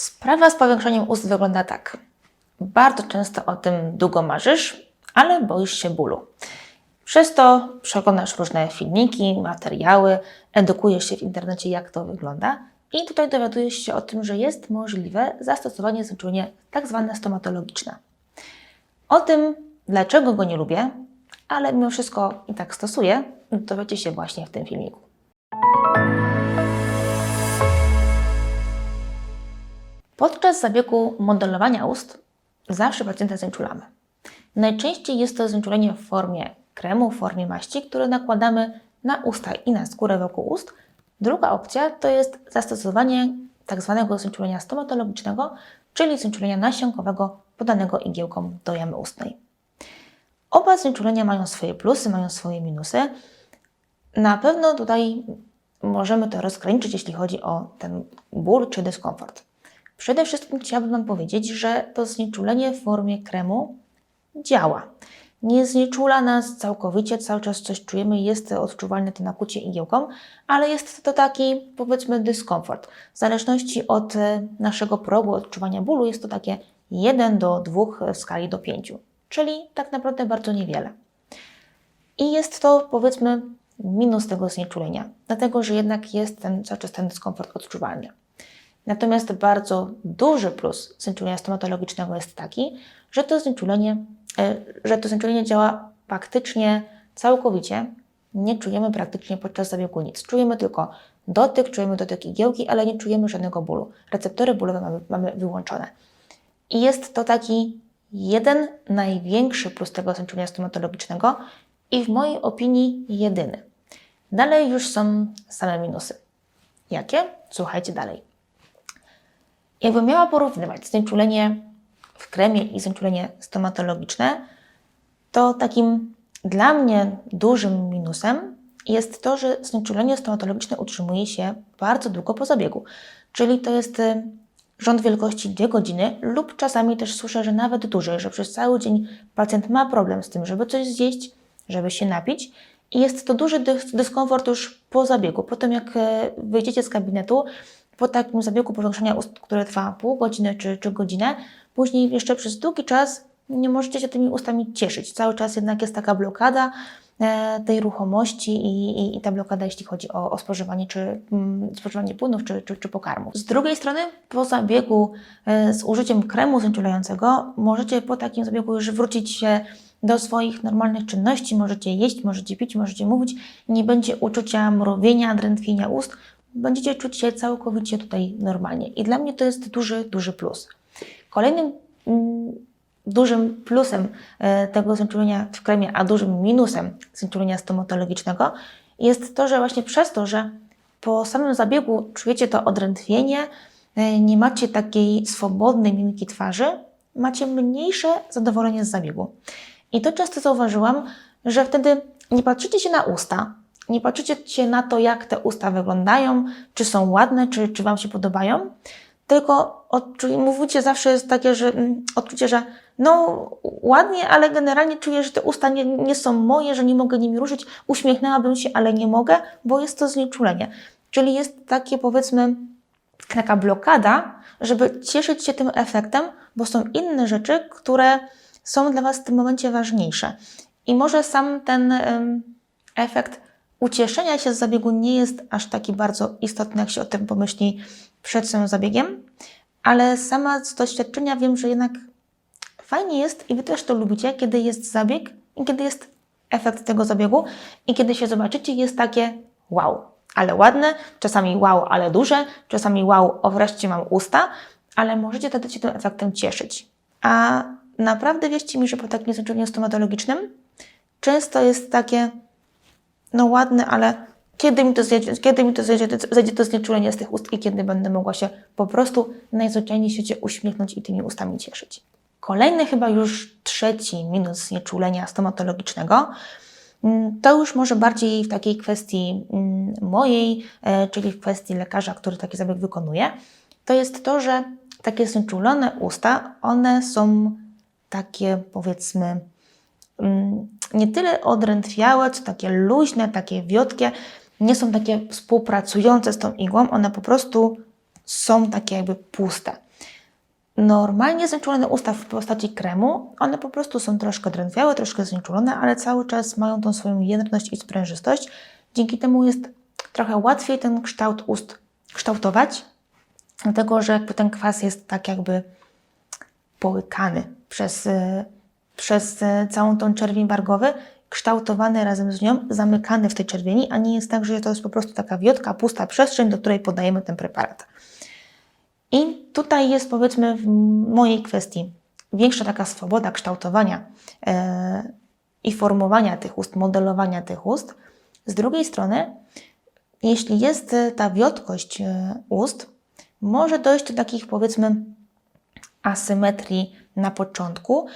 Sprawa z powiększaniem ust wygląda tak. Bardzo często o tym długo marzysz, ale boisz się bólu. Przez to przeglądasz różne filmiki, materiały, edukujesz się w internecie, jak to wygląda i tutaj dowiadujesz się o tym, że jest możliwe zastosowanie znieczulenia tak zwane stomatologiczne. O tym, dlaczego go nie lubię, ale mimo wszystko i tak stosuję, dowiecie się właśnie w tym filmiku. Podczas zabiegu modelowania ust zawsze pacjenta znieczulamy. Najczęściej jest to znieczulenie w formie kremu, w formie maści, które nakładamy na usta i na skórę wokół ust. Druga opcja to jest zastosowanie tak zwanego znieczulenia stomatologicznego, czyli znieczulenia nasiąkowego podanego igiełką do jamy ustnej. Oba znieczulenia mają swoje plusy, mają swoje minusy. Na pewno tutaj możemy to rozgraniczyć, jeśli chodzi o ten ból czy dyskomfort. Przede wszystkim chciałabym Wam powiedzieć, że to znieczulenie w formie kremu działa. Nie znieczula nas całkowicie, cały czas coś czujemy, jest odczuwalne to nakucie igiełką, ale jest to taki, powiedzmy, dyskomfort. W zależności od e, naszego progu odczuwania bólu jest to takie 1 do 2 w skali do 5, czyli tak naprawdę bardzo niewiele. I jest to, powiedzmy, minus tego znieczulenia, dlatego że jednak jest ten, cały czas ten dyskomfort odczuwalny. Natomiast bardzo duży plus znieczulenia stomatologicznego jest taki, że to znieczulenie, e, że to znieczulenie działa praktycznie całkowicie. Nie czujemy praktycznie podczas zabiegu nic. Czujemy tylko dotyk, czujemy dotyk igiełki, ale nie czujemy żadnego bólu. Receptory bólowe mamy, mamy wyłączone. I jest to taki jeden największy plus tego znieczulenia stomatologicznego i w mojej opinii jedyny. Dalej już są same minusy. Jakie? Słuchajcie dalej. Jakbym miała porównywać znieczulenie w kremie i znieczulenie stomatologiczne, to takim dla mnie dużym minusem jest to, że znieczulenie stomatologiczne utrzymuje się bardzo długo po zabiegu. Czyli to jest y, rząd wielkości 2 godziny lub czasami też słyszę, że nawet dłużej, że przez cały dzień pacjent ma problem z tym, żeby coś zjeść, żeby się napić i jest to duży dys- dyskomfort już po zabiegu. Potem jak e, wyjdziecie z gabinetu, po takim zabiegu powiększenia ust, które trwa pół godziny czy, czy godzinę, później jeszcze przez długi czas nie możecie się tymi ustami cieszyć. Cały czas jednak jest taka blokada e, tej ruchomości i, i, i ta blokada, jeśli chodzi o, o spożywanie, czy mm, spożywanie płynów, czy, czy, czy pokarmów. Z drugiej strony, po zabiegu e, z użyciem kremu znieczulającego, możecie po takim zabiegu już wrócić się do swoich normalnych czynności, możecie jeść, możecie pić, możecie mówić, nie będzie uczucia mrowienia, drętwienia ust, będziecie czuć się całkowicie tutaj normalnie. I dla mnie to jest duży, duży plus. Kolejnym mm, dużym plusem e, tego znieczulenia w kremie, a dużym minusem znieczulenia stomatologicznego jest to, że właśnie przez to, że po samym zabiegu czujecie to odrętwienie, e, nie macie takiej swobodnej mimiki twarzy, macie mniejsze zadowolenie z zabiegu. I to często zauważyłam, że wtedy nie patrzycie się na usta, nie patrzycie się na to, jak te usta wyglądają, czy są ładne, czy, czy Wam się podobają, tylko odczuj, mówicie zawsze jest takie, że mm, odczucie, że no ładnie, ale generalnie czuję, że te usta nie, nie są moje, że nie mogę nimi ruszyć, uśmiechnęłabym się, ale nie mogę, bo jest to znieczulenie. Czyli jest takie powiedzmy taka blokada, żeby cieszyć się tym efektem, bo są inne rzeczy, które są dla Was w tym momencie ważniejsze. I może sam ten efekt ucieszenia się z zabiegu nie jest aż taki bardzo istotny, jak się o tym pomyśli przed samym zabiegiem, ale sama z doświadczenia wiem, że jednak fajnie jest i Wy też to lubicie, kiedy jest zabieg i kiedy jest efekt tego zabiegu i kiedy się zobaczycie, jest takie wow, ale ładne, czasami wow, ale duże, czasami wow, o wreszcie mam usta, ale możecie wtedy się tym efektem cieszyć. A naprawdę wierzcie mi, że po takim znieczuleniu stomatologicznym często jest takie no ładne, ale kiedy mi to zjedzie, kiedy mi to zjedzie, zejdzie to znieczulenie z tych ust i kiedy będę mogła się po prostu najzwyczajniej świecie uśmiechnąć i tymi ustami cieszyć. Kolejny, chyba już trzeci minus znieczulenia stomatologicznego, mm, to już może bardziej w takiej kwestii mm, mojej, e, czyli w kwestii lekarza, który taki zabieg wykonuje, to jest to, że takie znieczulone usta, one są takie powiedzmy nie tyle odrętwiałe, co takie luźne, takie wiotkie, nie są takie współpracujące z tą igłą, one po prostu są takie jakby puste. Normalnie znieczulone usta w postaci kremu, one po prostu są troszkę drętwiałe, troszkę znieczulone, ale cały czas mają tą swoją jędrność i sprężystość. Dzięki temu jest trochę łatwiej ten kształt ust kształtować, dlatego że ten kwas jest tak jakby połykany przez, y, przez y, całą tą czerwień wargowy, kształtowany razem z nią, zamykany w tej czerwieni, a nie jest tak, że to jest po prostu taka wiotka, pusta przestrzeń, do której podajemy ten preparat. I tutaj jest powiedzmy w mojej kwestii większa taka swoboda kształtowania e, i formowania tych ust, modelowania tych ust. Z drugiej strony, jeśli jest e, ta wiotkość e, ust, może dojść do takich powiedzmy asymetrii na początku, e,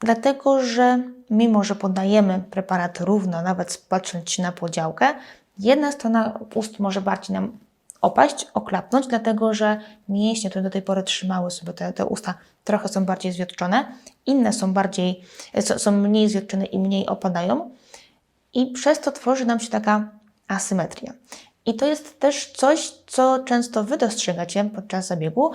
dlatego że mimo, że podajemy preparat równo, nawet patrząc na podziałkę, jedna strona ust może bardziej nam opaść, oklapnąć, dlatego że mięśnie, które do tej pory trzymały sobie te, te usta, trochę są bardziej zwiotczone, inne są bardziej, są, mniej zwiotczone i mniej opadają i przez to tworzy nam się taka asymetria. I to jest też coś, co często Wy dostrzegacie podczas zabiegu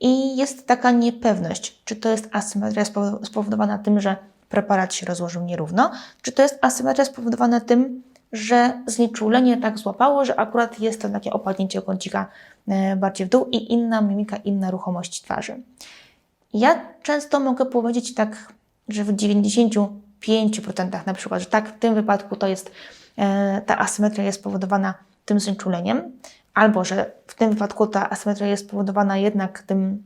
i jest taka niepewność, czy to jest asymetria spowodowana tym, że preparat się rozłożył nierówno, czy to jest asymetria spowodowana tym, że znieczulenie tak złapało, że akurat jest to takie opadnięcie kącika e, bardziej w dół i inna mimika, inna ruchomość twarzy. Ja często mogę powiedzieć tak, że w 95% na przykład, że tak w tym wypadku to jest, e, ta asymetria jest spowodowana tym znieczuleniem, albo że w tym wypadku ta asymetria jest spowodowana jednak tym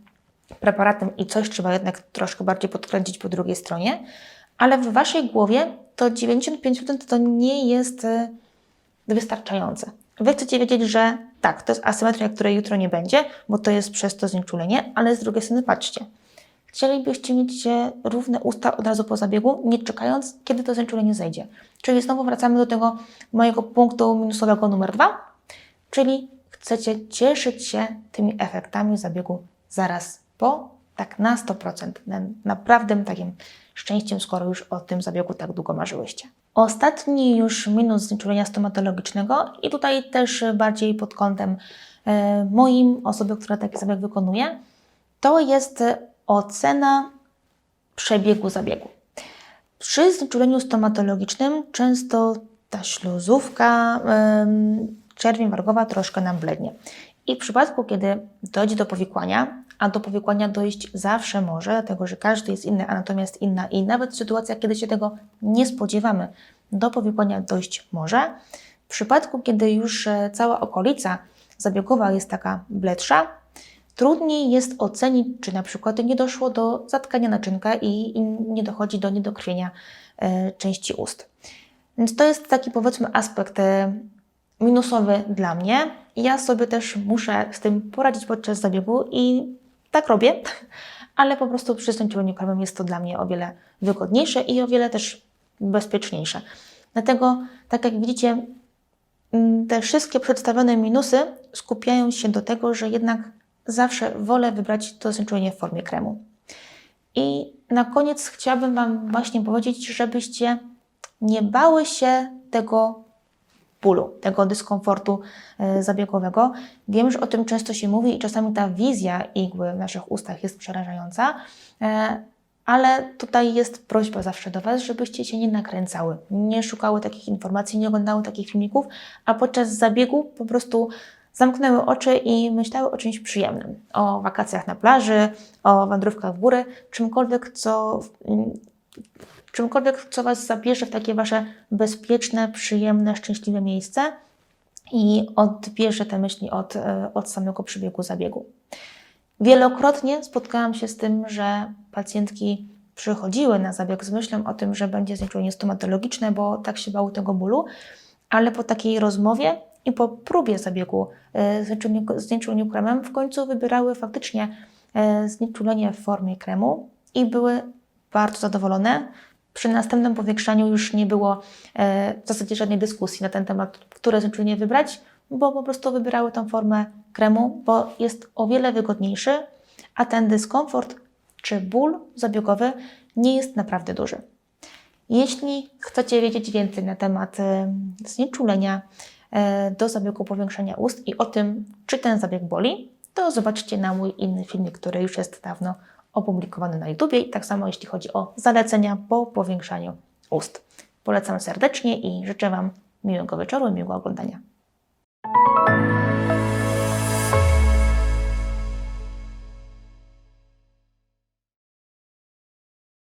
preparatem i coś trzeba jednak troszkę bardziej podkręcić po drugiej stronie, ale w Waszej głowie to 95% to nie jest e, wystarczające. Wy chcecie wiedzieć, że tak, to jest asymetria, której jutro nie będzie, bo to jest przez to znieczulenie, ale z drugiej strony patrzcie. Chcielibyście mieć e, równe usta od razu po zabiegu, nie czekając, kiedy to znieczulenie zejdzie. Czyli znowu wracamy do tego mojego punktu minusowego numer dwa, czyli chcecie cieszyć się tymi efektami zabiegu zaraz po, tak na 100%, naprawdę takim szczęściem, skoro już o tym zabiegu tak długo marzyłyście. Ostatni już minus znieczulenia stomatologicznego i tutaj też bardziej pod kątem e, moim, osoby, która taki zabieg wykonuje, to jest ocena przebiegu zabiegu. Przy znieczuleniu stomatologicznym często ta śluzówka, czerwień wargowa troszkę nam blednie. I w przypadku, kiedy dojdzie do powikłania, a do powikłania dojść zawsze może, dlatego że każdy jest inny, a natomiast inna i nawet w sytuacjach, kiedy się tego nie spodziewamy, do powikłania dojść może. W przypadku, kiedy już e, cała okolica zabiegowa jest taka bledsza, trudniej jest ocenić, czy na przykład nie doszło do zatkania naczynka i, i nie dochodzi do niedokrwienia e, części ust. Więc to jest taki powiedzmy aspekt e, minusowy dla mnie. Ja sobie też muszę z tym poradzić podczas zabiegu i tak robię, ale po prostu przy znieczuleniu kremem jest to dla mnie o wiele wygodniejsze i o wiele też bezpieczniejsze. Dlatego, tak jak widzicie, mm, te wszystkie przedstawione minusy skupiają się do tego, że jednak zawsze wolę wybrać to znieczulenie w formie kremu. I na koniec chciałabym Wam właśnie powiedzieć, żebyście nie bały się tego bólu, tego dyskomfortu e, zabiegowego. Wiem, że o tym często się mówi i czasami ta wizja igły w naszych ustach jest przerażająca, e, ale tutaj jest prośba zawsze do Was, żebyście się nie nakręcały, nie szukały takich informacji, nie oglądały takich filmików, a podczas zabiegu po prostu zamknęły oczy i myślały o czymś przyjemnym. O wakacjach na plaży, o wędrówkach w górę, czymkolwiek, co czymkolwiek, co Was zabierze w takie Wasze bezpieczne, przyjemne, szczęśliwe miejsce i odbierze te myśli od, e, od samego przebiegu zabiegu. Wielokrotnie spotkałam się z tym, że pacjentki przychodziły na zabieg z myślą o tym, że będzie znieczulenie stomatologiczne, bo tak się bały tego bólu, ale po takiej rozmowie i po próbie zabiegu e, znieczuleniu kremem w końcu wybierały faktycznie e, znieczulenie w formie kremu i były bardzo zadowolone, przy następnym powiększaniu już nie było e, w zasadzie żadnej dyskusji na ten temat, które znieczulenie wybrać, bo po prostu wybierały tą formę kremu, bo jest o wiele wygodniejszy, a ten dyskomfort czy ból zabiegowy nie jest naprawdę duży. Jeśli chcecie wiedzieć więcej na temat e, znieczulenia e, do zabiegu powiększania ust i o tym, czy ten zabieg boli, to zobaczcie na mój inny filmik, który już jest dawno opublikowany na YouTubie i tak samo jeśli chodzi o zalecenia po powiększaniu ust. Polecam serdecznie i życzę Wam miłego wieczoru i miłego oglądania.